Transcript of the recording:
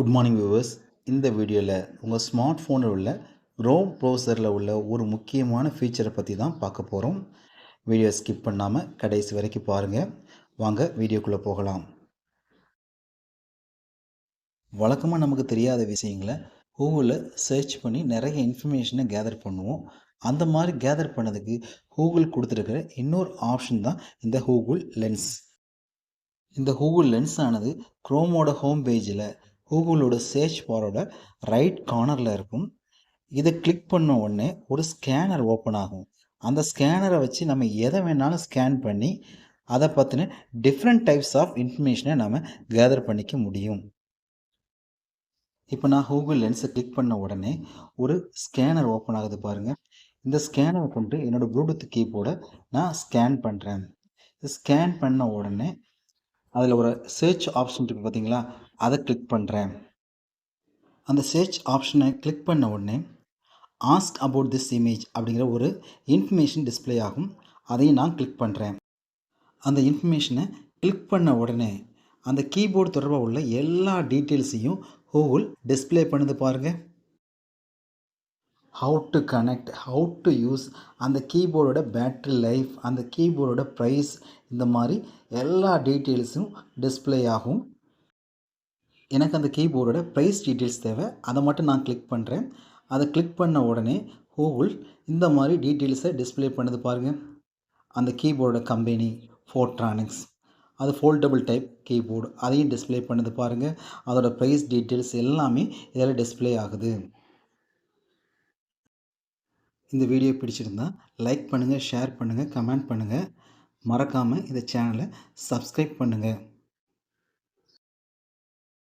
Good morning viewers இந்த வீடியோவில் உங்கள் ஸ்மார்ட் ஃபோனில் உள்ள க்ரோம் ப்ரௌசரில் உள்ள ஒரு முக்கியமான ஃபீச்சரை பற்றி தான் பார்க்க போகிறோம் வீடியோ ஸ்கிப் பண்ணாமல் கடைசி வரைக்கும் பாருங்கள் வாங்க வீடியோக்குள்ளே போகலாம். வழக்கமாக நமக்கு தெரியாத விஷயங்களை கூகுளில் சர்ச் பண்ணி நிறைய இன்ஃபர்மேஷனை கேதர் பண்ணுவோம். அந்த மாதிரி கேதர் பண்ணதுக்கு கூகுள் கொடுத்துருக்கிற இன்னொரு ஆப்ஷன் தான் இந்த கூகுள் லென்ஸ் இந்த கூகுள் லென்ஸ் ஆனது க்ரோமோட ஹோம் பேஜில் கூகுளோட சர்ச் பாரோட ரைட் கார்னரில் இருக்கும். இதை கிளிக் பண்ண உடனே ஒரு ஸ்கேனர் ஓப்பன் ஆகும். அந்த ஸ்கேனரை வச்சு நம்ம எதை வேணாலும் ஸ்கேன் பண்ணி அதை பற்றின டிஃப்ரெண்ட் டைப்ஸ் ஆஃப் இன்ஃபர்மேஷனை நம்ம கேதர் பண்ணிக்க முடியும். இப்போ நான் கூகுள் லென்ஸை கிளிக் பண்ண உடனே ஒரு ஸ்கேனர் ஓப்பன் ஆகுது பாருங்கள் இந்த ஸ்கேனரை கொண்டு என்னோடய ப்ளூடூத் கீபோர்டை நான் ஸ்கேன் பண்ணுறேன் ஸ்கேன் பண்ண உடனே அதில் ஒரு சர்ச் ஆப்ஷன் இருக்குது பார்த்தீங்களா அதை கிளிக் பண்ணுறேன் அந்த சர்ச் ஆப்ஷனை கிளிக் பண்ண உடனே ஆஸ்க் அபவுட் திஸ் இமேஜ் அப்படிங்கிற ஒரு இன்ஃபர்மேஷன் டிஸ்பிளே ஆகும். அதையும் நான் கிளிக் பண்ணுறேன் அந்த இன்ஃபர்மேஷனை கிளிக் பண்ண உடனே அந்த கீபோர்டு தொடர்பாக உள்ள எல்லா டீட்டெயில்ஸையும் கூகுள் டிஸ்பிளே பண்ணுது பாருங்கள் how to connect how to use அந்த கீபோர்டோட பேட்ரி லைஃப் அந்த கீபோர்டோட ப்ரைஸ் இந்த மாதிரி எல்லா டீட்டெயில்ஸும் டிஸ்பிளே ஆகும். எனக்கு அந்த கீபோர்டோட ப்ரைஸ் டீட்டெயில்ஸ் தேவை. அதை மட்டும் நான் கிளிக் பண்ணுறேன் அதை கிளிக் பண்ண உடனே கூகுள் இந்த மாதிரி டீட்டெயில்ஸை டிஸ்பிளே பண்ணுது பாருங்கள் அந்த கீபோர்டோட கம்பெனி ஃபோட்ரானிக்ஸ் அது ஃபோல்டபுள் டைப் கீபோர்டு அதையும் டிஸ்பிளே பண்ணுது பாருங்கள் அதோடய ப்ரைஸ் டீட்டெயில்ஸ் எல்லாமே இதில் டிஸ்பிளே ஆகுது. இந்த வீடியோ பிடிச்சிருந்தா லைக் பண்ணுங்கள் ஷேர் பண்ணுங்கள் கமெண்ட் பண்ணுங்கள் மறக்காமல் இந்த சேனலை சப்ஸ்கிரைப் பண்ணுங்கள்